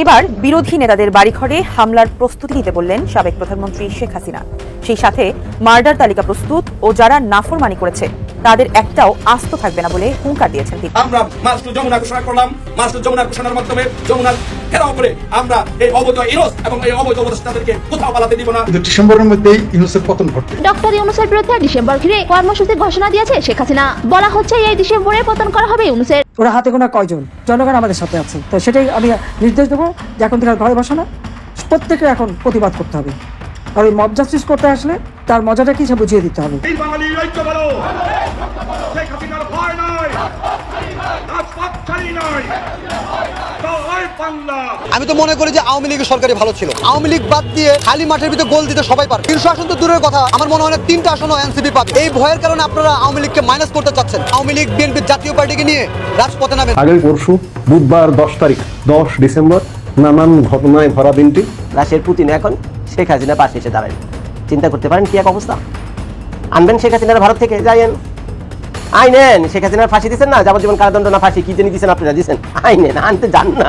এবার বিরোধী নেতাদের বাড়িঘরে হামলার প্রস্তুতি নিতে বললেন সাবেক প্রধানমন্ত্রী শেখ হাসিনা। সেই সাথে মার্ডার তালিকা প্রস্তুত ও যারা নাফরমানি করেছে তাদের একটাও আস্ত থাকবে না বলে হুঙ্কার দিয়েছেন তিনি। আমরা মাস্টার যমুনা ঘোষণা করলাম। মাস্টার যমুনা ঘোষণার মাধ্যমে যমুনার ঘেরাও করে আমরা এই অবৈধ ইরোস এবং এই অবৈধ উপদেষ্টাদেরকে কোথাও পালাতে দিব না। কিন্তু ডিসেম্বরের মধ্যেই ইউনুসের পতন ঘটবে ডক্টর ইউনুসের বিরুদ্ধে ডিসেম্বর ঘিরে কর্মসূচি ঘোষণা দিয়েছে শেখ হাসিনা। বলা হচ্ছে এই ডিসেম্বরে পতন করা হবে ইউনুসের। ওরা হাতে গোনা কয়জন? জনগণ আমাদের সাথে আছে। তো সেটাই আমি নির্দেশ দেবো যে এখন থেকে আর ঘরে বসো না। প্রত্যেকে এখন প্রতিবাদ করতে হবে। আর ওই মব জাস্টিস করতে আসলে তার মজাটা কি সে বুঝিয়ে দিতে হবে। আমি তো মনে করি যে আওয়ামী লীগের সরকারি ভালো ছিল। আওয়ামী লীগ বাদ দিয়ে খালি মাঠের ভিতরে গোল দিতে সবাই পারে। তিনশো আসন তো দূরের কথা। আমার মনে হয় না তিনটা আসনও এনসিপি পাবে। এই ভয়ের কারণে আপনারা আওয়ামী লীগকে মাইনাস করতে চাচ্ছেন। আওয়ামী লীগ বিএনপির জাতীয় পার্টিকে নিয়ে রাজপথে নামেন। আগামী পরশু বুধবার দশ তারিখ দশ ডিসেম্বর নানান ঘটনায় ভরা দিনটি। রাশিয়ার পুতিন এখন শেখ হাসিনা পাশে এসে দাঁড়ায়। চিন্তা করতে পারেন কি এক অবস্থা? আনবেন শেখ হাসিনার ভারত থেকে যাইয়েন আইনেন শেখ হাসিনার ফাঁসি দিচ্ছেন না? যাবজ্জীবন কারাদণ্ড না, ফাঁসি কি জানি দিচ্ছেন আপনারা? দিচ্ছেন আইনেন আনতে যান না।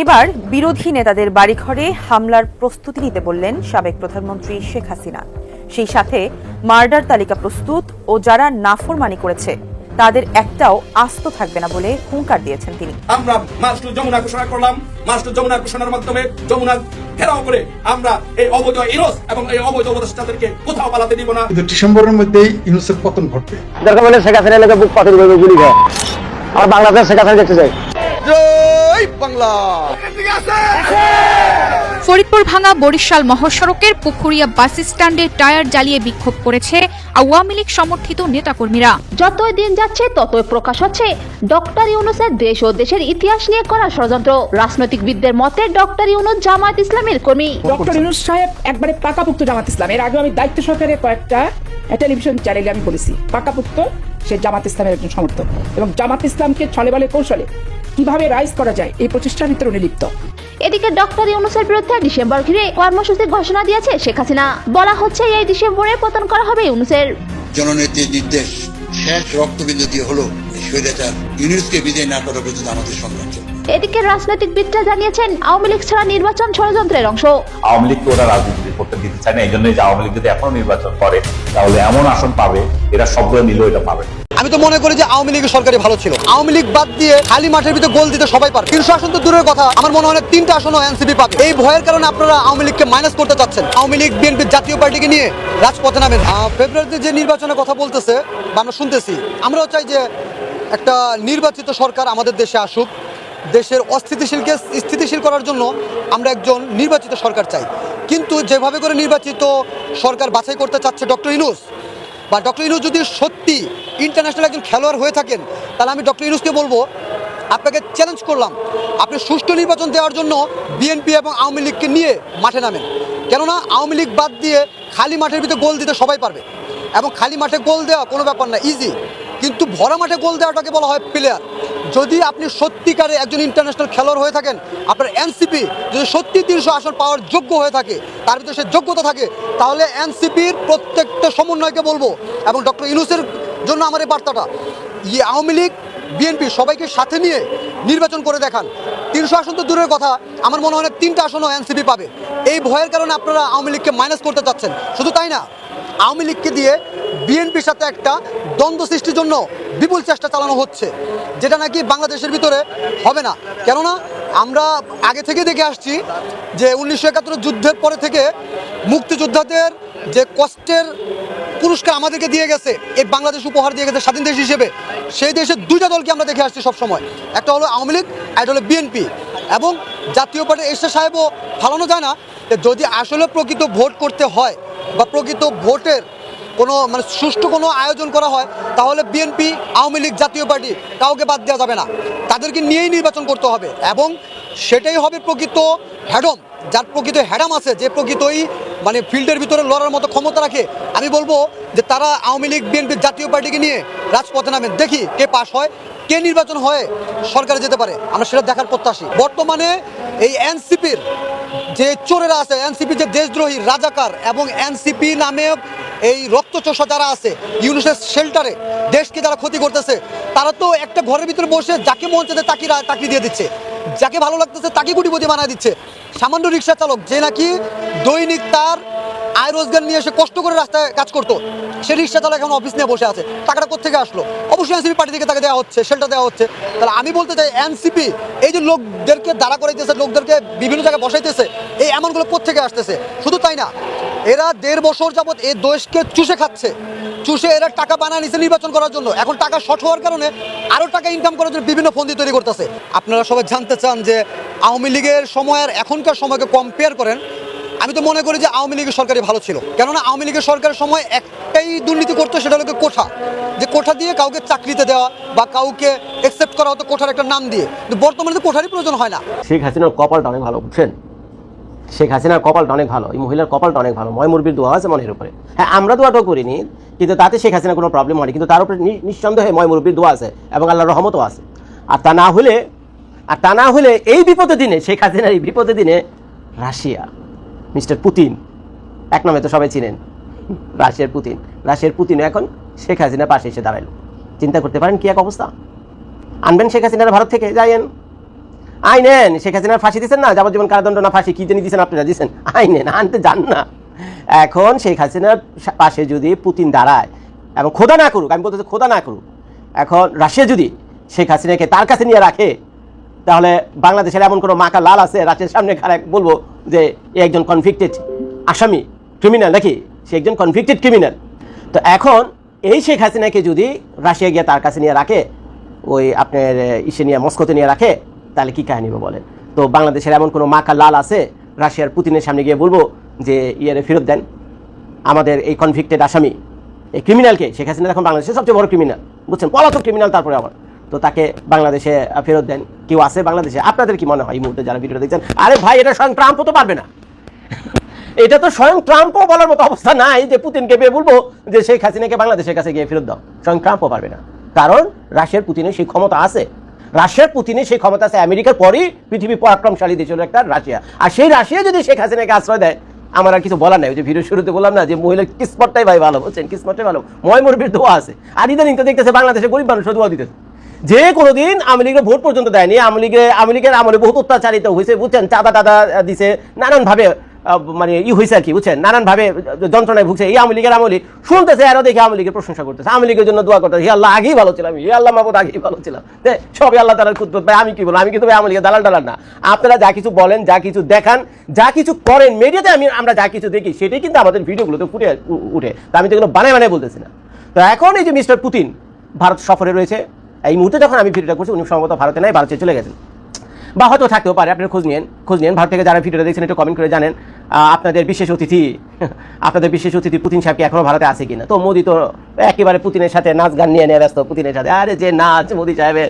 এবার বিরোধী নেতাদের বাড়িঘরে হামলার প্রস্তুতি নিতে বললেন সাবেক প্রধানমন্ত্রী শেখ হাসিনা। সেই সাথে মার্ডার তালিকা প্রস্তুত ও যারা নাফরমানি করেছে তাদের একটাও আস্ত থাকবে না বলে হুঙ্কার দিয়েছেন তিনি। আমরা মাস্টার যমুনা ঘোষণা করলাম। মাস্টার যমুনা ঘোষণার মাধ্যমে যমুনার ঘেরাও করে আমরা এই অবৈধ ইরোস এবং এই অবৈধ উপদেষ্টাদেরকে কোথাও পালাতে দিব না। কিন্তু ডিসেম্বরের মধ্যেই ইউনুসের পতন ঘটবে। দরকার বলে শেখ হাসিনা এলাকা বুক পাথর করে গুলি খায় আর বাংলাদেশ শেখ হাসিনা দেখতে চাই। বাংলা। ফরিদপুর ভাঙা বরিশাল মহাসড়কের পুকুরিয়া বাস স্ট্যান্ডে টায়ার জ্বালিয়ে বিক্ষোভ করেছে আওয়ামী লীগ সমর্থিত নেতাকর্মীরা। যতই দিন যাচ্ছে ততই প্রকাশ হচ্ছে ডক্টর ইউনুসের দেশ ও দেশের ইতিহাস নিয়ে করা ষড়যন্ত্র। রাজনৈতিকবিদদের মতে ডক্টর ইউনুস জামায়াত ইসলামের কর্মী। ডক্টর ইউনুস সাহেব একবারে পাকাপুক্ত জামাত ইসলাম। এর আগে আমি দায়িত্ব সহকারে কয়েকটা টেলিভিশন চ্যানেলে আমি বলেছি পাকাপুক্ত সে জামাত ইসলামের একজন সমর্থক। এবং জামাত ইসলামকে ছলে বলে কৌশলে কীভাবে রাইজ করা যায় এই প্রচেষ্টার ভিতরে উনি লিপ্ত। এদিকে ডক্টর ইউনুসের বিরুদ্ধে ডিসেম্বর ঘিরে কর্মসূচি ঘোষণা দিয়েছে শেখ হাসিনা। বলা হচ্ছে এই ডিসেম্বরে পতন করা হবে ইউনুসের। জননেত্রীর নির্দেশ শেষ রক্তবিন্দু দিয়ে হলো স্বৈরাচার। ইউনুসকে বিদায় না করা পর্যন্ত আমাদের সংগ্রাম চলবে এদিকে রাজনৈতিকবিদরা জানিয়েছেন আওয়ামী লীগ ছাড়া নির্বাচন ষড়যন্ত্রের অংশ। আওয়ামী লীগকে ওরা রাজনীতি করতে দিতে চায় না এই জন্য যে আওয়ামী লীগ যদি এখনও নির্বাচন করে তাহলে এমন আসন পাবে এরা সবগুলো নিলেও এটা পাবে। আমি তো মনে করি যে আওয়ামী লীগের সরকারি ভালো ছিল। আওয়ামী লীগ বাদ দিয়ে খালি মাঠের ভিতরে গোল দিতে সবাই পারে তিনশো আসন তো দূরের কথা আমার মনে হয় তিনটা আসনও এনসিপি পাবে। এই ভয়ের কারণে আপনারা আওয়ামী লীগকে মাইনাস করতে চাচ্ছেন। আওয়ামী লীগ বিএনপির জাতীয় পার্টিকে নিয়ে রাজপথে নামেন। আহ, ফেব্রুয়ারিতে যে নির্বাচনের কথা বলতেছে বা আমরা শুনতেছি আমরাও চাই যে একটা নির্বাচিত সরকার আমাদের দেশে আসুক। দেশের অস্থিতিশীলকে স্থিতিশীল করার জন্য আমরা একজন নির্বাচিত সরকার চাই। কিন্তু যেভাবে করে নির্বাচিত সরকার বাছাই করতে চাচ্ছে ডক্টর ইনুস বা ডক্টর ইনুস যদি সত্যি ইন্টারন্যাশনাল একজন খেলোয়াড় হয়ে থাকেন, তাহলে আমি ডক্টর ইনুসকে বলব, আপনাকে চ্যালেঞ্জ করলাম, আপনি সুষ্ঠু নির্বাচন দেওয়ার জন্য বিএনপি এবং আওয়ামী লীগকে নিয়ে মাঠে নামেন। কেননা আওয়ামী লীগ বাদ দিয়ে খালি মাঠের ভিতরে গোল দিতে সবাই পারবে। এবং খালি মাঠে গোল দেওয়া কোনো ব্যাপার না ইজি কিন্তু ভরা মাঠে গোল দেওয়াটাকে বলা হয় প্লেয়ার যদি আপনি সত্যিকারে একজন ইন্টারন্যাশনাল খেলোয়াড় হয়ে থাকেন, আপনার এনসিপি যদি সত্যি তিনশো আসন পাওয়ার যোগ্য হয়ে থাকে, তার ভিতরে সে যোগ্যতা থাকে, তাহলে এনসিপির প্রত্যেকটা সমন্বয়কে বলব এবং ডক্টর ইনুসের জন্য আমার এই বার্তাটা। ইয়ে আওয়ামী লীগ বিএনপি সবাইকে সাথে নিয়ে নির্বাচন করে দেখান। তিনশো আসন তো দূরের কথা, আমার মনে হয় না তিনটা আসনও এনসিপি পাবে। এই ভয়ের কারণে আপনারা আওয়ামী লীগকে মাইনাস করতে চাচ্ছেন। শুধু তাই না, আওয়ামী লীগকে দিয়ে বিএনপির সাথে একটা দ্বন্দ্ব সৃষ্টির জন্য বিপুল চেষ্টা চালানো হচ্ছে, যেটা নাকি বাংলাদেশের ভিতরে হবে না। কেননা আমরা আগে থেকে দেখে আসছি যে উনিশশো একাত্তর যুদ্ধের পরে থেকে মুক্তিযোদ্ধাদের যে কষ্টের পুরস্কার আমাদেরকে দিয়ে গেছে এই বাংলাদেশ উপহার দিয়ে গেছে স্বাধীন দেশ হিসেবে, সেই দেশের দুইটা দলকে আমরা দেখে আসছি সবসময়। একটা হলো আওয়ামী লীগ একটা হলো বিএনপি। এবং জাতীয় পার্টি এসে সাহেবও ফালানো যায় না যে যদি আসলে প্রকৃত ভোট করতে হয় বা প্রকৃত ভোটের কোনো মানে সুষ্ঠু কোনো আয়োজন করা হয়, তাহলে বিএনপি আওয়ামী লীগ জাতীয় পার্টি কাউকে বাদ দেওয়া যাবে না। তাদেরকে নিয়েই নির্বাচন করতে হবে এবং সেটাই হবে প্রকৃত হ্যাডম, যার প্রকৃত হ্যাডাম আছে, যে প্রকৃতই মানে ফিল্ডের ভিতরে লড়ার মতো ক্ষমতা রাখে। আমি বলব যে তারা আওয়ামী লীগ বিএনপি জাতীয় পার্টিকে নিয়ে রাজপথে নামেন, দেখি কে পাশ হয়, কে নির্বাচন হয় সরকারে যেতে পারে। আমরা সেটা দেখার প্রত্যাশী। বর্তমানে এই এনসিপির যে চোরেরা আছে, এনসিপি যে দেশদ্রোহী, রাজাকার এবং এনসিপি নামে এই রক্তচোষা যারা আছে ইউনিসেফ শেল্টারে দেশকে যারা ক্ষতি করতেছে, তারা তো একটা ঘরের ভিতরে বসে যাকে মন চাতে তাকে রা- দিয়ে দিচ্ছে। যাকে ভালো লাগতেছে তাকে গুটিপতি বানায় দিচ্ছে। সামান্য রিক্সা চালক, যে নাকি দৈনিক তার আয় রোজগার নিয়ে এসে কষ্ট করে রাস্তায় কাজ করতো। সে রিক্সা চালক এখন অফিস নিয়ে বসে আছে। টাকাটা কোথেকে আসলো? অবশ্যই এনসিপি পার্টি থেকে তাকে দেওয়া হচ্ছে, সেটা দেওয়া হচ্ছে। তাহলে আমি বলতে চাই এনসিপি এই যে লোকদেরকে দাঁড়া করাইতেছে, লোকদেরকে বিভিন্ন জায়গায় বসাইতেছে, এই এমনগুলো কোথেকে আসতেছে? শুধু তাই না, এরা দেড় বছর যাবত এই দেশকে চুষে খাচ্ছে। চুষে এরা টাকা বানায় নিছে নির্বাচন করার জন্য। এখন টাকা শর্ট হওয়ার কারণে আরও টাকা ইনকাম করার জন্য বিভিন্ন ফন্দি তৈরি করতেছে। আপনারা সবাই জানতে চান যে আওয়ামী লীগের সময় আর এখনকার সময়কে কম্পেয়ার করেন আমি তো মনে করি যে আওয়ামী লীগের সরকারই ভালো ছিল। কেননা আওয়ামী লীগের সরকারের সময় একটাই দুর্নীতি করতো, সেটা হলো কোঠা। যে কোঠা দিয়ে কাউকে চাকরিতে দেওয়া বা কাউকে একসেপ্ট করা হতো কোঠার একটা নাম দিয়ে। বর্তমানে তো কোঠারই প্রয়োজন হয় না। শেখ হাসিনার কপালটা অনেক ভালো, বুঝছেন? শেখ হাসিনার কপালটা অনেক ভালো, এই মহিলার কপালটা অনেক ভালো, ময় মুরবির দোয়া আছে মনের উপরে। হ্যাঁ আমরা দোয়াটাও করিনি, কিন্তু তাতে শেখ হাসিনা কোনো প্রবলেম হয়নি, কিন্তু তার উপরে নিঃসন্দেহে ময় মুরবির দোয়া আছে এবং আল্লাহর রহমতও আছে। আর তা না হলে, আর তা না হলে এই বিপদের দিনে, শেখ হাসিনার এই বিপদের দিনে রাশিয়া মিস্টার পুতিন। এক নামে তো সবাই চিনেন। রাশিয়ার পুতিন। রাশিয়ার পুতিন এখন শেখ হাসিনার পাশে এসে দাঁড়াল চিন্তা করতে পারেন কি এক অবস্থা? আনবেন শেখ হাসিনার ভারত থেকে, যাইয়েন। আইনেন, শেখ হাসিনার ফাঁসি দিচ্ছেন না? যাবজ্জীবন কারাদণ্ড না ফাঁসি, কি জানি দিচ্ছেন আপনারা দিচ্ছেন আইনেন, আনতে যান না। এখন শেখ হাসিনার পাশে যদি পুতিন দাঁড়ায়, এবং খোদা না করুক, আমি বলতে খোদা না করুক, এখন রাশিয়া যদি শেখ হাসিনাকে তার কাছে নিয়ে রাখে তাহলে বাংলাদেশের এমন কোনো মাকা লাল আছে? রাশিয়ার সামনে খারাপ বলব যে এ একজন কনভিক্টেড আসামি ক্রিমিনাল নাকি? সে একজন কনভিক্টেড ক্রিমিনাল তো এখন এই শেখ হাসিনাকে যদি রাশিয়া গিয়ে তার কাছে নিয়ে রাখে, ওই আপনার ইসে নিয়ে, মস্কোতে নিয়ে রাখে, তাহলে কি কাহিনী বলেন? তো বাংলাদেশের এমন কোনো মাকা লাল আছে, রাশিয়ার পুতিনের সামনে গিয়ে বলব যে, ইয়ারে ফেরত দেন। আমাদের এই কনভিক্টেড আসামি, এই ক্রিমিনালকে শেখ হাসিনা এখন বাংলাদেশের সবচেয়ে বড় ক্রিমিনাল বুঝছেন? পলাতক ক্রিমিনাল তারপরে আবার। তো তাকে বাংলাদেশে ফেরত দেন। কেউ আছে বাংলাদেশে? আপনাদের কি মনে হয় এই মুহূর্তে যারা ভিডিওটা দেখছেন? আরে ভাই, এটা স্বয়ং ট্রাম্পও তো পারবে না। এটা তো স্বয়ং ট্রাম্পও বলার মতো অবস্থা নাই যে পুতিনকে পেয়ে বলব যে শেখ হাসিনাকে বাংলাদেশের কাছে গিয়ে ফেরত দাও। স্বয়ং ট্রাম্পও পারবে না। কারণ রাশিয়ার পুতিনের সেই ক্ষমতা আছে। রাশিয়ার পুতিনের সেই ক্ষমতা আছে আমেরিকার পরেই পৃথিবী পরাক্রমশালী দেশ একটা রাশিয়া। আর সেই রাশিয়া যদি শেখ হাসিনাকে আশ্রয় দেয়, আমার আর কিছু বলার নাই। ওই যে ভিডিও শুরুতে বললাম না যে মহিলার কিসমতটাই ভাই ভালো বলছেন কিসমতটাই ভালো। ময় মুরবির দোয়া আছে। আর ইদানিং তো দেখতেছে বাংলাদেশে গরিব মানুষ দোয়া দিতেছে। যে কোনোদিন আওয়ামী লীগের ভোট পর্যন্ত দেয়নি, আওয়ামী লীগের আওয়ামী লীগের আমলে বহুত অত্যাচারিত হয়েছে, বুঝছেন? চাঁদা টাদা দিছে, নানানভাবে মানে ই হয়েছে আর কি, বুঝছেন? নানানভাবে যন্ত্রণায় ভুগছে এই আওয়ামী লীগের আমলি। শুনতেছে আরও দেখে আওয়ামী লীগের প্রশংসা করতেছে। আওয়ামী লীগের জন্য দোয়া করতেছে, হে আল্লাহ, আগেই ভালো ছিলাম, হে আল্লাহ মাহবুদ আগেই ভালো ছিলাম। সবই আল্লাহ তালার খুদ ভাই, আমি কি বলব আমি কিন্তু আওয়ামী লীগের দালাল ডালাল না। আপনারা যা কিছু বলেন, যা কিছু দেখান, যা কিছু করেন মিডিয়াতে আমি, আমরা যা কিছু দেখি, সেটাই কিন্তু আমাদের ভিডিওগুলোতে ফুটে উঠে। তা আমি তো এগুলো বানায় বানায় বলতেছি না। তো এখন এই যে মিস্টার পুতিন ভারত সফরে রয়েছে এই মুহূর্তে যখন আমি ভিডিওটা করছি, উনি সম্ভবত ভারতে নাই, ভারতে চলে গেছেন। বা হয়তো থাকতেও পারে আপনারা খোঁজ নিন খোঁজ নিন ভারত থেকে যারা ভিডিওটা দেখছেন, একটু কমেন্ট করে জানেন আপনাদের বিশেষ অতিথি, আপনাদের বিশেষ অতিথি পুতিন সাহেব কি এখনও ভারতে আছে কিনা? তো মোদি তো একেবারে পুতিনের সাথে নাচ গান নিয়ে নিয়ে ব্যস্ত, পুতিনের সাথে। আরে যে নাচ, মোদি সাহেবের,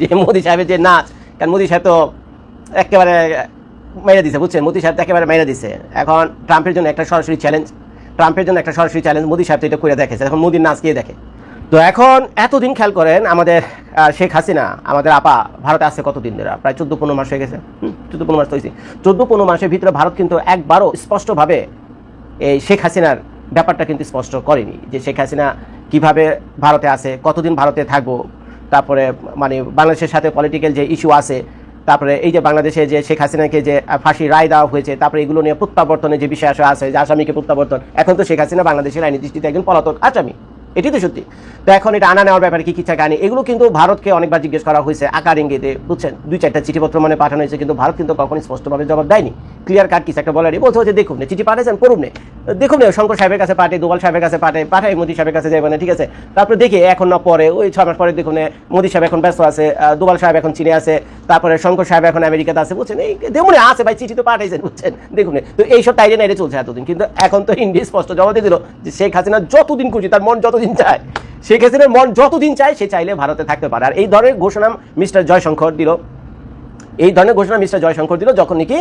যে মোদি সাহেবের যে নাচ। কারণ মোদি সাহেব তো একেবারে মেরে দিছে, বুঝছেন? মোদি সাহেব তো একেবারে মেরে দিছে। এখন ট্রাম্পের জন্য একটা সরাসরি চ্যালেঞ্জ ট্রাম্পের জন্য একটা সরাসরি চ্যালেঞ্জ মোদি সাহেব তো এটা করে দেখেছে। এখন মোদির নাচ গিয়ে দেখে? তো এখন এতদিন খেয়াল করেন আমাদের শেখ হাসিনা, আমাদের আপা ভারতে আসছে কতদিন ধরে? প্রায় চোদ্দ পনেরো মাস হয়ে গেছে। চোদ্দ পনেরো মাস তো হয়েছে। চোদ্দ পনেরো মাসের ভিতরে ভারত কিন্তু একবারও স্পষ্টভাবে এই শেখ হাসিনার ব্যাপারটা কিন্তু স্পষ্ট করেনি। যে শেখ হাসিনা কীভাবে ভারতে আছে, কতদিন ভারতে থাকব, তারপরে মানে বাংলাদেশের সাথে পলিটিক্যাল যে ইস্যু আছে, তারপরে এই যে বাংলাদেশে যে শেখ হাসিনাকে যে ফাঁসি রায় দেওয়া হয়েছে, তারপরে এগুলো নিয়ে প্রত্যাবর্তনের যে বিষয় আসা আছে, যে আসামিকে প্রত্যাবর্তন, এখন তো শেখ হাসিনা বাংলাদেশের আইনি দৃষ্টিতে একজন পলাতক আসামি। এটি তো সত্যি। তো এখন এটা আনা নেওয়ার ব্যাপারে কি কি চাই এগুলো কিন্তু ভারতকে অনেকবার জিজ্ঞেস করা হয়েছে, আকার ইঙ্গিতে। বুঝছেন? দুই চারটা চিঠিপত্র মানে পাঠানো হয়েছে, কিন্তু ভারত কিন্তু কখনই স্পষ্টভাবে জবাব দেয়নি। ক্লিয়ার কাট কিছু একটা বলারই বলতে হচ্ছে দেখুন, চিঠি পাঠাচ্ছেন পড়ুন নে। দেখুন শঙ্কর সাহেবের কাছে পাঠে দুবাল সাহেবের কাছে পাঠে পাঠায় মোদী সাহেবের কাছে যাবে না ঠিক আছে? তারপরে দেখি, এখন না পরে, ওই ছ মাস পরে দেখুন মোদী সাহেব এখন ব্যস্ত আছে দুবাল সাহেব এখন চীনে আছে, তারপরে শঙ্কর সাহেব এখন আমেরিকাতে আছে, বুঝছেন? এই দেখুন আছে ভাই, চিঠি তো পাঠাইছেন, বুঝছেন? দেখুন তো এইসব টাইরে নাইরে চলছে এতদিন, কিন্তু এখন তো ইন্ডিয়া স্পষ্ট জবাব দিয়ে দিল যে শেখ হাসিনা যতদিন খুশি, তার মন যতদিন চায়। শেখ হাসিনার মন যতদিন চায়, সে চাইলে ভারতে থাকতে পারে। আর এই ধরনের ঘোষণা মিস্টার জয়শঙ্কর দিল। এই ধরনের ঘোষণা মিস্টার জয়শঙ্কর দিল যখন নাকি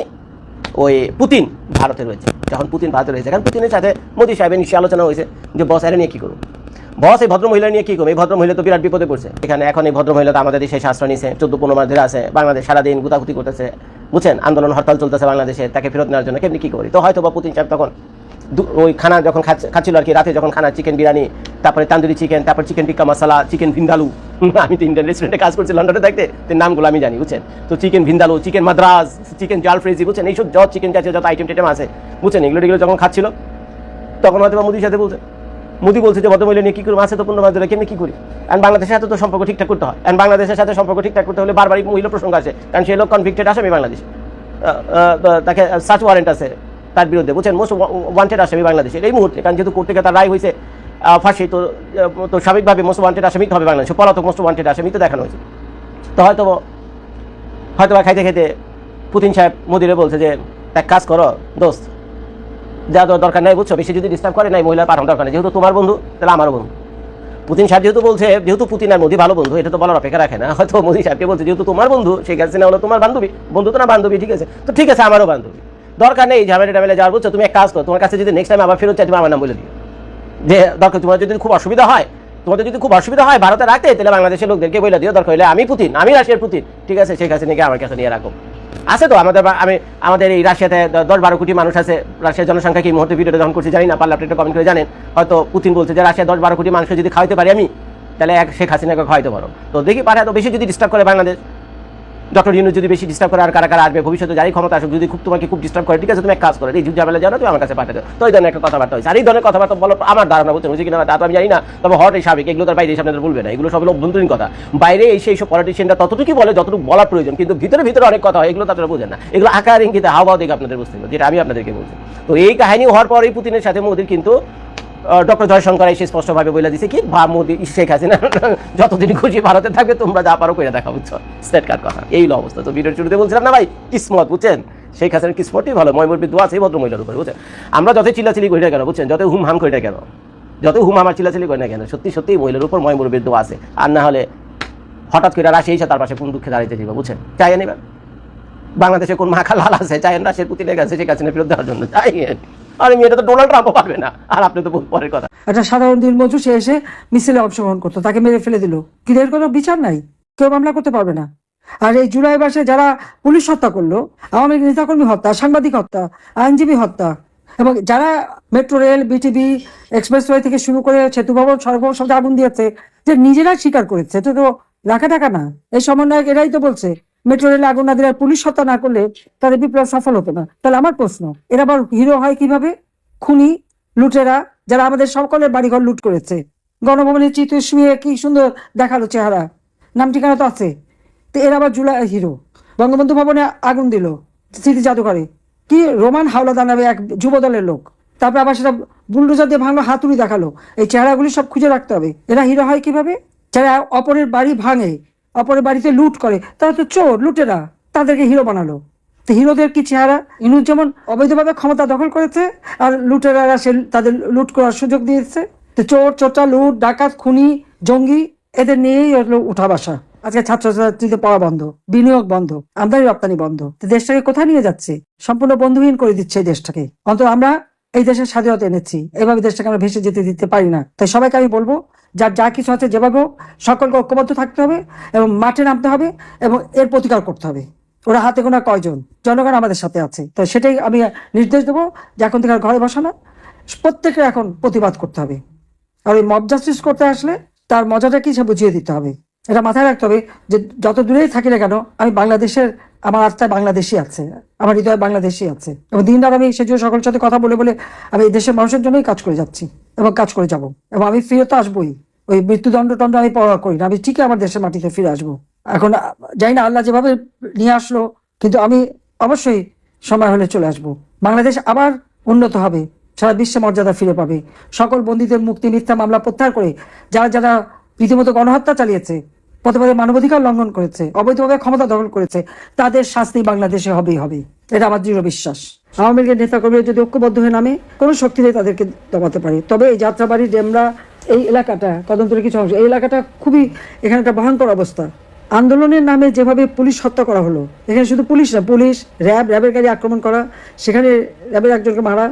ওই পুতিন ভারতে রয়েছে। যখন পুতিন ভারতে রয়েছে। কারণ পুতিনের সাথে মোদী সাহেবের নিশ্চয়ই আলোচনা হয়েছে যে বস এর নিয়ে কি করব? বস এই ভদ্র মহিলা নিয়ে কি করবে? এই ভদ্র মহিলা তো বিরাট বিপদে পড়ছে। এখানে এখন এই ভদ্র মহিলা তো আমাদের দেশে শাস্ত্র নিছে। চোদ্দ পনেরো মাস ধরে আছে। বাংলাদেশ সারাদিন গুতাগুতি করতেছে। বুঝছেন? আন্দোলন হরতাল চলতেছে বাংলাদেশে। তাকে ফেরত নেওয়ার জন্য কেমনি কি করি? তো হয়তো বা পুতিন সাহেব তখন ওই খানা যখন খাচ্ছে- খাচ্ছিল আর কি, রাতে যখন খানা চিকেন বিরিয়ানি, তারপরে তান্দুরি চিকেন তারপর চিকেন টিক্কা মশলা চিকেন ভিন্দালু আমি তো ইন্ডিয়ান রেস্টুরেন্টে কাজ করছি লন্ডনে থাকতে, তো নামগুলো আমি জানি, বুঝছেন? তো chicken vindaloo chicken Madras chicken jalfrezi বুঝছেন? এইসব যত চিকেন জাতীয় যত আইটেম টেটেম আছে, বুঝছেন? এগুলো এগুলো যখন খাচ্ছিল, তখন হয়তো মোদির সাথে বলছে, মোদি বলছে যে ভদ্রমহিলা নিয়ে কী করব? আছে তো পূর্ণ বাজারে কেমনি কি করি? কারণ বাংলাদেশের সাথে তো সম্পর্ক ঠিকঠাক করতে হয়। কারণ বাংলাদেশের সাথে সম্পর্ক ঠিকঠাক করতে হলে বারবারই মহিলা প্রসঙ্গ আসে, কারণ সে লোক কনভিক্টেড আসামি বাংলাদেশ। তাকে সার্চ ওয়ারেন্ট আছে। তার বিরুদ্ধে বলছেন মোস্ট ওয়ান্টেড আসামি বাংলাদেশের এই মুহূর্তে, কারণ যেহেতু কোর্ট থেকে তার রায় হয়েছে ফাঁসি, তো তো স্বাভাবিকভাবে মোস্ট ওয়ান্টেড আসামি হবে বাংলাদেশে, পলাতক মোস্ট ওয়ান্টেড আসামি তো দেখানো হয়েছে। তো হয়তো হয়তো বা খাইতে খাইতে পুতিন সাহেব মোদিরে বলছে যে, এক কাজ করো, দোস্ত, যা দেওয়ার দরকার নাই, বুঝছ? বেশি যদি ডিস্টার্ব করে নাই, মহিলার পাঠানো দরকার নেই। যেহেতু তোমার বন্ধু, তাহলে আমারও বন্ধু। পুতিন সাহেব যেহেতু বলছে, যেহেতু পুতিন আর মোদি ভালো বন্ধু, এটা তো বলার অপেক্ষা রাখে না। হয়তো মোদি সাহেবকে বলছে, যেহেতু তোমার বন্ধু, সেই শেখ হাসিনা হলো তোমার বান্ধবী, বন্ধু তো না বান্ধবী, ঠিক আছে? তো ঠিক আছে, আমারও বান্ধবী। দরকার নেই ঝামেলা টামেলা যাওয়ার, বুঝছ? তুমি এক কাজ করো, তোমার কাছে যদি নেক্সট টাইম আবার ফেরত চাই, তুমি আমার নাম বলে দিও। যে, দরকার, তোমার যদি খুব অসুবিধা হয়, তোমাদের যদি খুব অসুবিধা হয় ভারতে রাখতে, তাহলে বাংলাদেশের লোকদেরকে বলে দিও, দরকার হলে আমি পুতিন, আমি রাশিয়ার পুতিন। ঠিক আছে সেই শেখ হাসিনাকে আমার কাছে নিয়ে রাখো। আছে তো, আমাদের আমি আমাদের এই রাশিয়াতে দশ বারো কোটি মানুষ আছে, রাশিয়ার জনসংখ্যা কি মুহূর্তে ভিডিওটা যখন করছি জানি না, পারলে একটা কমেন্ট করে জানেন। হয়তো পুতিন বলছে যে রাশিয়া দশ বারো কোটি মানুষকে যদি খাওয়াইতে পারি আমি, তাহলে এক শেখ হাসিনাকে খাওয়াইতে পারো। তো দেখি পারে এত বেশি যদি ডিস্টার্ব করে বাংলাদেশ ডক্টর ইউনুস যদি বেশি ডিস্টার্ব করে আর কারা কারা আসবে, ভবিষ্যতে যাই ক্ষমতা আসুক, যদি খুব তোমাকে খুব ডিস্টার্ব করে, ঠিক আছে, তুমি এক কাজ করো, এই ঝামেলা জানো তুমি আমার কাছে পাঠাতে তো এই ধরনের একটা কথাবার্তা হয়েছে। আর এই ধরনের কথাবার্তা বলো আমার ধারণা বুঝছেন হয়েছে কিনা তা তো আমি জানি না, তবে হট এই স্বাভাবিক এগুলো তার বাইরে আপনাদের বলবে না, এগুলো সব অভ্যন্তরীণ কথা। বাইরে এই সেই সব পলিটিশিয়ানরা ততটুকুই বলে, যতটুকু বলার প্রয়োজন, কিন্তু ভিতরে ভিতরে অনেক কথা হয়, এগুলো তো আপনারা বোঝেন না। এগুলো আকার ইঙ্গিতে হাওয়া দেখে আপনাদের বুঝতে হবে যেটা আমি আপনাদেরকে বলছি। তো এই কাহিনী হওয়ার পর এই পুতিনের সাথে মোদির কিন্তু ডক্টর জয়শঙ্কর এসে স্পষ্টভাবে বলে দিছে কি, ভা মোদি, শেখ হাসিনা, যতদিন খুশি ভারতে থাকবে, তোমরা যা পারো করে দেখা বুঝছ? স্টেট কার্ড কথা। এই হলো অবস্থা। তো ভিডিওর শুরুতে বলছিলাম না ভাই, কিসমত, বুঝছেন? শেখ হাসিনার কিসমতই ভালো ময়মুর বিদ্যু আছে ভদ্র মহিলার উপরে, বুঝছেন? আমরা যতই চিল্লাচিলি করি না কেন, বুঝছেন? যত হুম হাম করি না কেন যত হুম হামার চিল্লাচিলি করি না কেন, সত্যি সত্যি মহিলার উপর ময়মুর বিদ্যু আছে। আর না হলে হঠাৎ করে রাশি এসে তার পাশে কোন দুঃখে দাঁড়াইতে দিবা বুঝছেন? চাই নেবেন বাংলাদেশে কোন মাখা লাল আছে চাইেন রাশিয়ার লেগে আছে শেখ হাসিনা ফেরত দেওয়ার জন্য, চাই আরে মেয়েটা তো ডোনাল্ড ট্রাম্পও পারবে না। আর আপনি তো পরের কথা। একটা সাধারণ দিনমজুর সে এসে মিছিলে অংশগ্রহণ করতো, তাকে মেরে ফেলে দিল। কি এর কোনো বিচার নাই? কেউ মামলা করতে পারবে না। আর এই জুলাই মাসে যারা পুলিশ হত্যা করল, আওয়ামী লীগ নেতাকর্মী হত্যা, সাংবাদিক হত্যা, আইনজীবী হত্যা, এবং যারা মেট্রো রেল, বিটিভি, এক্সপ্রেসওয়ে থেকে শুরু করে সেতু ভবন, সড়ক ভবন সব আগুন দিয়েছে, যে নিজেরাই স্বীকার করেছে এটা তো রাখা টাকা না। এই সমন্বয়ক এরাই তো বলছে মেট্রো রেলে আগুন না দিলে পুলিশ হত্যা না করলে তাদের বিপ্লব সফল হতো না। তাহলে আমার প্রশ্ন, এরা আবার হিরো হয় কীভাবে? খুনি, লুটেরা, যারা আমাদের সকলের বাড়িঘর লুট করেছে। গণভবনের চিত্র শুয়ে কি সুন্দর দেখাল চেহারা। নাম ঠিকানা তো আছে? তো এরা আবার জুলাই হিরো। বঙ্গবন্ধু ভবনে আগুন দিল স্মৃতি জাদুঘরে। কি রোমান হাওলাদার নামে এক যুব দলের লোক। তারপর আবার সেটা বুলডোজার দিয়ে ভাঙলো হাতুড়ি দেখাল। এই চেহারাগুলি সব খুঁজে রাখতে হবে। এরা হিরো হয় কীভাবে? যারা অপরের বাড়ি ভাঙে অপরের বাড়িতে লুট করে, তারা তো চোর, লুটেরা, তাদেরকে হিরো বানালো। তো হিরোদের কি চেহারা? ইনুস যেমন অবৈধভাবে ক্ষমতা দখল করেছে, আর লুটেরারা সে তাদের লুট করার সুযোগ দিয়েছে। তো চোর চোরটা লুট, ডাকাত, খুনি, জঙ্গি, এদের নিয়েই উঠা বাসা। আজকে ছাত্রছাত্রীদের পড়া বন্ধ, বিনিয়োগ বন্ধ, আমদানি রপ্তানি বন্ধ। দেশটাকে কোথায় নিয়ে যাচ্ছে? সম্পূর্ণ বন্ধুহীন করে দিচ্ছে এই দেশটাকে। অন্তত আমরা এই দেশের স্বাধীনতা এনেছি। এভাবে দেশটাকে আমরা ভেসে যেতে দিতে পারি না। তাই সবাইকে আমি বলব যার যা কিছু আছে যেভাবে হোক, সকলকে ঐক্যবদ্ধ থাকতে হবে এবং মাঠে নামতে হবে এবং এর প্রতিকার করতে হবে। ওরা হাতে গোনা কয়জন? জনগণ আমাদের সাথে আছে। তো সেটাই আমি নির্দেশ দেবো যে এখন থেকে ঘরে বসা না প্রত্যেকের এখন প্রতিবাদ করতে হবে। আর ওই মব জাস্টিস করতে আসলে তার মজাটা কি সে বুঝিয়ে দিতে হবে। এটা মাথায় রাখতে হবে যে যত দূরেই থাকি না কেন, আমি বাংলাদেশের, আমার আত্মায় বাংলাদেশি আছে, আমার হৃদয় বাংলাদেশি আছে। এবং দিন রাত আমি সেজন্য সকলের সাথে কথা বলে বলে আমি এই দেশের মানুষের জন্যই কাজ করে যাচ্ছি। এবং কাজ করে যাব। এবং আমি ফিরে তো আসবোই। ওই মৃত্যুদণ্ড টণ্ড আমি পড়া করি না। আমি ঠিকই আমার দেশের মাটিতে ফিরে আসব। এখন যাই না আল্লাহ যেভাবে নিয়ে আসলো, কিন্তু আমি অবশ্যই সময় হলে চলে আসব। বাংলাদেশ আবার উন্নত হবে। সারা বিশ্বে মর্যাদা ফিরে পাবে। সকল বন্দীদের মুক্তি মিথ্যা মামলা প্রত্যাহার করে যারা যারা রীতিমতো গণহত্যা চালিয়েছে পথে মানবাধিকার লঙ্ঘন করেছে, অবৈধভাবে ক্ষমতা দখল করেছে, তাদের শাস্তি বাংলাদেশে হবেই হবে। এটা আমার দৃঢ় বিশ্বাস। আওয়ামী লীগের নেতাকর্মীরা যদি ঐক্যবদ্ধ হয়ে নামে, কোনো শক্তি নেই তাদেরকে দমাতে পারে। তবে এই যাত্রাবাড়ি, ডেমরা, এই এলাকাটা কদমতলের কিছু অংশ, এই এলাকাটা খুবই এখানে একটা ভয়ঙ্কর অবস্থা। আন্দোলনের নামে যেভাবে পুলিশ হত্যা করা হলো, এখানে শুধু পুলিশ না, পুলিশ, র্যাব র্যাবের গাড়ি আক্রমণ করা, সেখানে র্যাবের একজনকে মারা,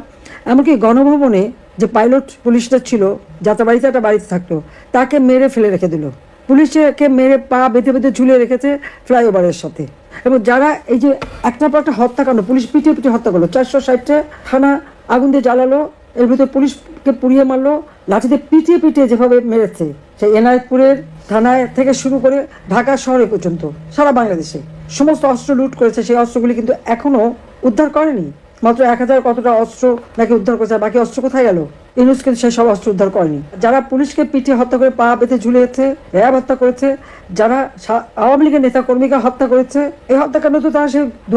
এমনকি গণভবনে যে পাইলট পুলিশটা ছিল, যাত্রাবাড়িতে একটা বাড়িতে থাকতো, তাকে মেরে ফেলে রেখে দিল। পুলিশকে মেরে পা বেঁধে বেঁধে ঝুলিয়ে রেখেছে ফ্লাইওভারের সাথে। এবং যারা এই যে একটার পর একটা হত্যাকাণ্ড পুলিশ পিটিয়ে পিটিয়ে হত্যা করল, চারশো ষাটটা থানা আগুন দিয়ে জ্বালালো, এর ভিতরে পুলিশকে পুড়িয়ে মারলো, লাঠিতে পিটিয়ে পিটিয়ে যেভাবে মেরেছে, সেই এনায়তপুরের থানায় থেকে শুরু করে ঢাকা শহরে পর্যন্ত, সারা বাংলাদেশে। সমস্ত অস্ত্র লুট করেছে, সেই অস্ত্রগুলি কিন্তু এখনও উদ্ধার করেনি। মাত্র এক হাজার কতটা অস্ত্র নাকি উদ্ধার করেছে বাকি অস্ত্র কোথায় গেল? ইউনুস কিন্তু সেই সব অস্ত্র উদ্ধার করেনি। যারা পুলিশকে পিটিয়ে হত্যা করে পা বেঁধে ঝুলিয়েছে, র্যাব হত্যা করেছে, যারা আওয়ামী লীগের নেতা কর্মীকে হত্যা করেছে, এই হত্যাকাণ্ড তো তারা সে দু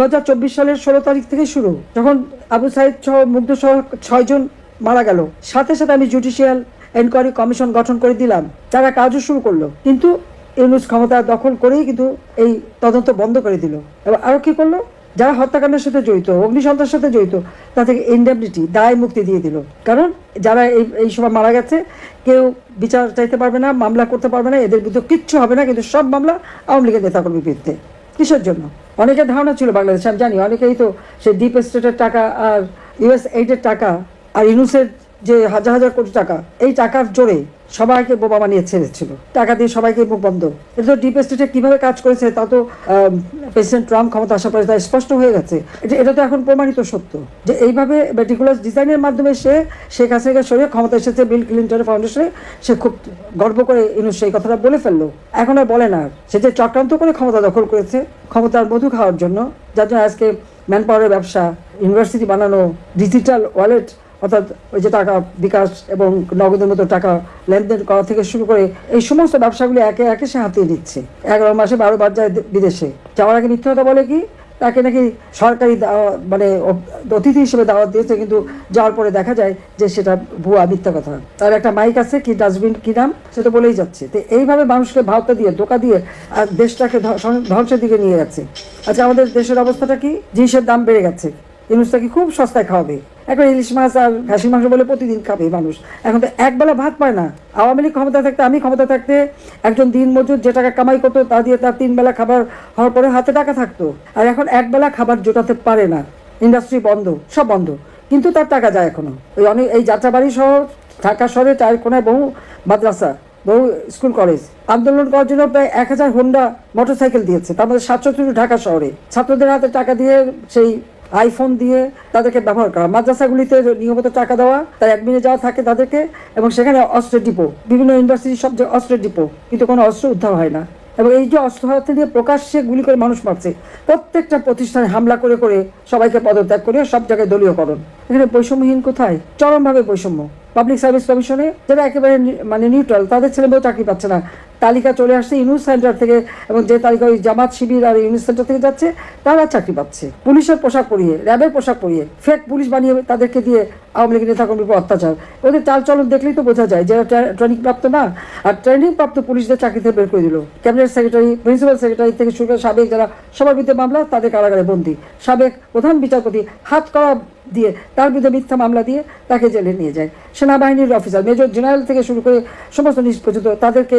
সালের ষোলো তারিখ থেকে শুরু। যখন আবু সাইদ সহ মুগ্ধ সহ ছয়জন মারা গেল, সাথে সাথে আমি জুডিশিয়াল এনকোয়ারি কমিশন গঠন করে দিলাম তারা কাজও শুরু করল। কিন্তু ইউনুস ক্ষমতা দখল করেই কিন্তু এই তদন্ত বন্ধ করে দিল। এবং আরও কি করল? যারা হত্যাকাণ্ডের সাথে জড়িত অগ্নিসন্ত্রাসের সাথে জড়িত তাদেরকে ইনডেমনিটি দায় মুক্তি দিয়ে দিল। কারণ যারা এই এই সময় মারা গেছে, কেউ বিচার চাইতে পারবে না, মামলা করতে পারবে না, এদের বিরুদ্ধে কিচ্ছু হবে না, কিন্তু সব মামলা আওয়ামী লীগের নেতাকর্মীর বিরুদ্ধে। কিসের জন্য? অনেকের ধারণা ছিল বাংলাদেশে, আমি জানি, অনেকেই তো সেই ডিপ স্টেটের টাকা আর ইউএস এইডের টাকা আর ইউনুসের যে হাজার হাজার কোটি টাকা, এই টাকার জোরে সবাইকে বোবা বানিয়ে ছেড়েছিল। টাকা দিয়ে সবাইকে মুখ বন্ধ। এটা তো ডিপ স্টেটে কীভাবে কাজ করেছে, তা তো প্রেসিডেন্ট ট্রাম্প ক্ষমতা আসার পরে তা স্পষ্ট হয়ে গেছে। এটা তো এখন প্রমাণিত সত্য। যে এইভাবে মেটিকুলাস ডিজাইনের মাধ্যমে সে, শেখ হাসিনাকে সরিয়ে ক্ষমতা এসেছে বিল ক্লিন্টনের ফাউন্ডেশনে সে খুব গর্ব করে ইনু সেই কথাটা বলে ফেলল। এখন আর বলে না সে যে চক্রান্ত করে ক্ষমতা দখল করেছে, ক্ষমতার মধু খাওয়ার জন্য, যার জন্য আজকে ম্যান পাওয়ারের ব্যবসা ইউনিভার্সিটি বানানো ডিজিটাল ওয়ালেট অর্থাৎ ওই যে টাকা বিকাশ এবং নগদের মতো টাকা লেনদেন করা থেকে শুরু করে এই সমস্ত ব্যবসাগুলি একে একে সে হাতিয়ে নিচ্ছে। এগারো মাসে বারো বার যায় বিদেশে। যাওয়ার আগে মিথ্যা কথা বলে কি? তাকে নাকি সরকারি মানে অতিথি হিসেবে দাওয়াত দিয়েছে, কিন্তু যাওয়ার পরে দেখা যায় যে সেটা ভুয়া, মিথ্যা কথা। তার একটা মাইক আছে, কি ডাস্টবিন, কি নাম? সেটা বলেই যাচ্ছে। তো এইভাবে মানুষকে ভাওতা দিয়ে, ধোকা দিয়ে, আর দেশটাকে ধ্বংসের দিকে নিয়ে যাচ্ছে আচ্ছা আমাদের দেশের অবস্থাটা কি? জিনিসের দাম বেড়ে গেছে। ইনুসটা কি খুব সস্তায় খাওয়াবে? এখন ইলিশ মাছ আর খাসির মাংস বলে প্রতিদিন খাবে মানুষ। এখন তো একবেলা ভাত পায় না। আওয়ামী লীগ ক্ষমতা থাকতে, আমি ক্ষমতা থাকতে একজন দিন মজুর যে টাকা কামাই করতো, তা দিয়ে তার তিন বেলা খাবার হওয়ার পরে হাতে টাকা থাকতো। আর এখন একবেলা খাবার জোটাতে পারে না। ইন্ডাস্ট্রি বন্ধ, সব বন্ধ। কিন্তু তার টাকা যায় এখনও। ওই অনেক, এই যাত্রাবাড়ি শহর, ঢাকা শহরে চার কোনায় বহু মাদ্রাসা, বহু স্কুল, কলেজ। আন্দোলন করার জন্য প্রায় এক হাজার হোন্ডা মোটরসাইকেল দিয়েছে। তার মধ্যে সাতশো ঢাকা শহরে। ছাত্রদের হাতে টাকা দিয়ে সেই আইফোন দিয়ে তাদেরকে ব্যবহার করা। মাদ্রাসাগুলিতে নিয়মিত টাকা দেওয়া, তার অ্যাডমিনে যাওয়া থাকে তাদেরকে এবং সেখানে অস্ত্রের ডিপো। বিভিন্ন ইউনিভার্সিটি সব যে অস্ত্রের ডিপো, কিন্তু কোনো অস্ত্র উদ্ধার হয় না। এবং এই যে অস্ত্র নিয়ে প্রকাশ্যে গুলি করে মানুষ মারছে, প্রত্যেকটা প্রতিষ্ঠানে হামলা করে করে সবাইকে পদত্যাগ করে সব জায়গায় দলীয়করণ। এখানে বৈষম্যহীন কোথায়? চরমভাবে বৈষম্য। পাবলিক সার্ভিস কমিশনে যারা একেবারে মানে নিউট্রাল তাদের ছেলেমেয়েও চাকরি পাচ্ছে না। তালিকা চলে আসছে ইউনিট সেন্টার থেকে এবং যে তালিকা ওই জামাত শিবির আর ইউনিট সেন্টার থেকে যাচ্ছে, তারা চাকরি পাচ্ছে। পুলিশের পোশাক পরিয়ে, র্যাবের পোশাক পরিয়ে ফেক পুলিশ বানিয়ে তাদেরকে দিয়ে আওয়ামী লীগের নেতাকর্মীর উপর অত্যাচার। ওদের চাল চলন দেখলেই তো বোঝা যায় যারা ট্রেনিং প্রাপ্ত না। আর ট্রেনিং প্রাপ্ত পুলিশদের চাকরি থেকে বের করে দিল। ক্যাবিনেট সেক্রেটারি, প্রিন্সিপাল সেক্রেটারি থেকে শুরু করে সাবেক যারা সবার বিরুদ্ধে মামলা, তাদের কারাগারে বন্দী। সাবেক প্রধান বিচারপতি হাত করা দিয়ে তার বিরুদ্ধে মিথ্যা মামলা দিয়ে তাকে জেলে নিয়ে যায়। সেনাবাহিনীর অফিসার, মেজর জেনারেল থেকে শুরু করে সমস্ত নিজ পর্যন্ত তাদেরকে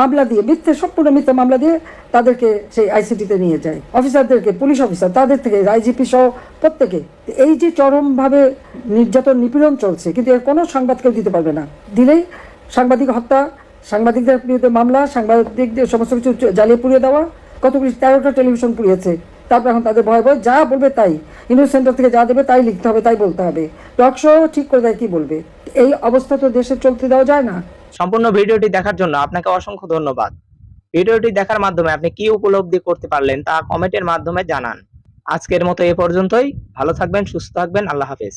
মামলা দিয়ে, মিথ্যে, সম্পূর্ণ মিথ্যা মামলা দিয়ে তাদেরকে সেই আইসিটিতে নিয়ে যায়। অফিসারদেরকে, পুলিশ অফিসার, তাদের থেকে, আইজিপি সহ প্রত্যেকে। এই যে চরমভাবে নির্যাতন নিপীড়ন চলছে, কিন্তু এর কোনো সংবাদ কেউ দিতে পারবে না। দিলেই সাংবাদিক হত্যা, সাংবাদিকদের বিরুদ্ধে মামলা, সাংবাদিকদের সমস্ত কিছু জ্বালিয়ে পুড়িয়ে দেওয়া কতগুলি তেরোটা টেলিভিশন পুড়িয়েছে। তারপর এখন তাদের ভয় ভয়, যা বলবে তাই। ইউনিভার্স সেন্টার থেকে যা দেবে তাই লিখতে হবে, তাই বলতে হবে। টক শো ঠিক করে দেয় কি বলবে? এই অবস্থা তো দেশে চলতে দেওয়া যায় না। সম্পূর্ণ ভিডিওটি দেখার জন্য আপনাকে অসংখ্য ধন্যবাদ। ভিডিওটি দেখার মাধ্যমে আপনি কি উপলব্ধি করতে পারলেন তা কমেন্টের মাধ্যমে জানান। আজকের মতো এ পর্যন্তই। ভালো থাকবেন, সুস্থ থাকবেন। আল্লাহ হাফেজ।